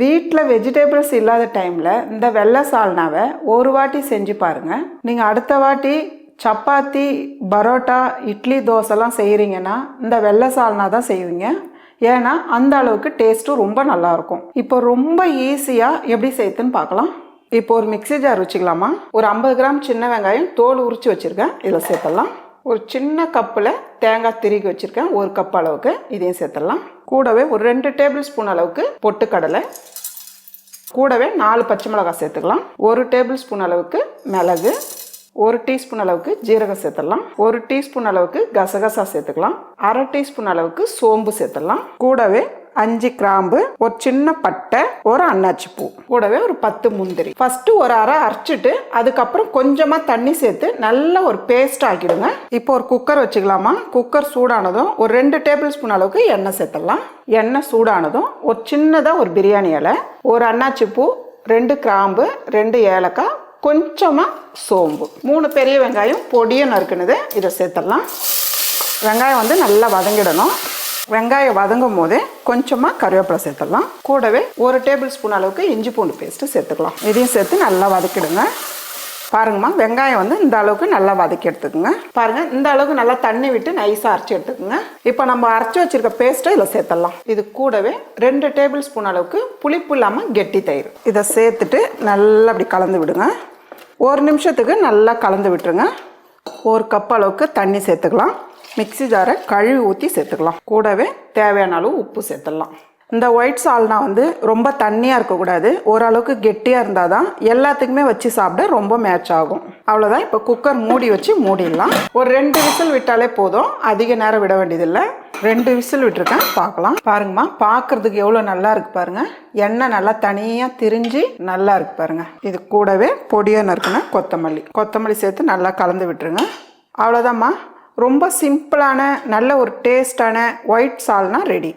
வீட்டில் வெஜிடபிள்ஸ் இல்லாத டைமில் இந்த வெள்ளை சால்னாவை ஒரு வாட்டி செஞ்சு பாருங்கள் நீங்கள் அடுத்த வாட்டி சப்பாத்தி பரோட்டா இட்லி தோசைலாம் செய்கிறீங்கன்னா இந்த வெள்ளை சால்னா தான் செய்வீங்க. ஏன்னா அந்த அளவுக்கு டேஸ்ட்டும் ரொம்ப நல்லாயிருக்கும் இப்போ ரொம்ப ஈஸியாக எப்படி செய்யுதுன்னு பார்க்கலாம். இப்போ ஒரு மிக்ஸி ஜார் வச்சுக்கலாமா? ஒரு ஐம்பது கிராம் சின்ன வெங்காயம் தோல் உரித்து வச்சுருக்கேன். இதில் சேர்த்துடலாம். ஒரு சின்ன கப்பில் தேங்காய் திருகி வச்சுருக்கேன். ஒரு கப் அளவுக்கு இதையும் சேர்த்துடலாம். கூடவே ஒரு ரெண்டு டேபிள் ஸ்பூன் அளவுக்கு பொட்டுக்கடலை. கூடவே நாலு பச்சை மிளகாய் சேர்த்துக்கலாம். ஒரு டேபிள் ஸ்பூன் அளவுக்கு மிளகு. ஒரு டீஸ்பூன் அளவுக்கு ஜீரகம் சேர்த்துடலாம். ஒரு டீஸ்பூன் அளவுக்கு கசகசா சேர்த்துக்கலாம். அரை டீஸ்பூன் அளவுக்கு சோம்பு சேர்த்துடலாம். கூடவே அஞ்சு கிராம்பு ஒரு சின்ன பட்டை ஒரு அன்னாச்சி பூ. கூடவே ஒரு பத்து முந்திரி. ஃபர்ஸ்ட் ஒரு அரை அரைச்சிட்டு அதுக்கப்புறம் கொஞ்சமா தண்ணி சேர்த்து நல்ல ஒரு பேஸ்ட் ஆக்கிடுங்க. இப்போ ஒரு குக்கர் வச்சுக்கலாமா? குக்கர் சூடானதும் ஒரு ரெண்டு டேபிள் ஸ்பூன் அளவுக்கு எண்ணெய் சேர்த்துடலாம். எண்ணெய் சூடானதும் ஒரு சின்னதாக ஒரு பிரியாணி இலை ஒரு அன்னாச்சி பூ ரெண்டு கிராம்பு ரெண்டு ஏலக்காய் கொஞ்சமாக சோம்பு. மூணு பெரிய வெங்காயம் பொடியை நறுக்குனது இதை சேர்த்துடலாம். வெங்காயம் வந்து நல்லா வதங்கிடணும். வெங்காயம் வதங்கும் போதே கொஞ்சமாக கருவேப்பிலை சேர்த்துடலாம். கூடவே ஒரு டேபிள் ஸ்பூன் அளவுக்கு இஞ்சி பூண்டு பேஸ்ட்டு சேர்த்துக்கலாம். இதையும் சேர்த்து நல்லா வதக்கிடுங்க. பாருங்கம்மா வெங்காயம் வந்து இந்த அளவுக்கு நல்லா வதக்கி எடுத்துக்கோங்க. பாருங்க இந்த அளவுக்கு நல்லா தண்ணி விட்டு நைஸாக அரைச்சி எடுத்துக்கோங்க. இப்போ நம்ம அரைச்சி வச்சிருக்க பேஸ்ட்டை இதில் சேர்த்துடலாம். இது கூடவே ரெண்டு டேபிள் ஸ்பூன் அளவுக்கு புளிப்பு இல்லாமல் கெட்டி தயிர். இதை சேர்த்துட்டு நல்லா அப்படி கலந்து விடுங்க. ஒரு நிமிஷத்துக்கு நல்லா கலந்து விட்டுருங்க. ஒரு கப் அளவுக்கு தண்ணி சேர்த்துக்கலாம். மிக்ஸி ஜாரை கழுவி ஊற்றி சேர்த்துக்கலாம். கூடவே தேவையான அளவு உப்பு சேர்த்துடலாம். இந்த ஒயிட் சால்னா வந்து ரொம்ப தண்ணியாக இருக்கக்கூடாது. ஓரளவுக்கு கெட்டியாக இருந்தால் தான் எல்லாத்துக்குமே வச்சு சாப்பிட ரொம்ப மேட்ச் ஆகும். அவ்வளோதான் இப்போ குக்கர் மூடி வச்சு மூடிடலாம். ஒரு ரெண்டு விசில் விட்டாலே போதும். அதிக நேரம் விட வேண்டியதில்லை. ரெண்டு விசில் விட்டுருக்கேன். பார்க்கலாம். பாருங்கம்மா பார்க்கறதுக்கு எவ்வளோ நல்லா இருக்கு பாருங்க. எண்ணெய் நல்லா தனியாக திரிஞ்சு நல்லா இருக்கு பாருங்க. இது கூடவே பொடியாக நறுக்குன கொத்தமல்லி. கொத்தமல்லி சேர்த்து நல்லா கலந்து விட்டுருங்க. அவ்வளோதாம்மா ரொம்ப சிம்பிளான நல்ல ஒரு டேஸ்டான ஒயிட் சால்னா ரெடி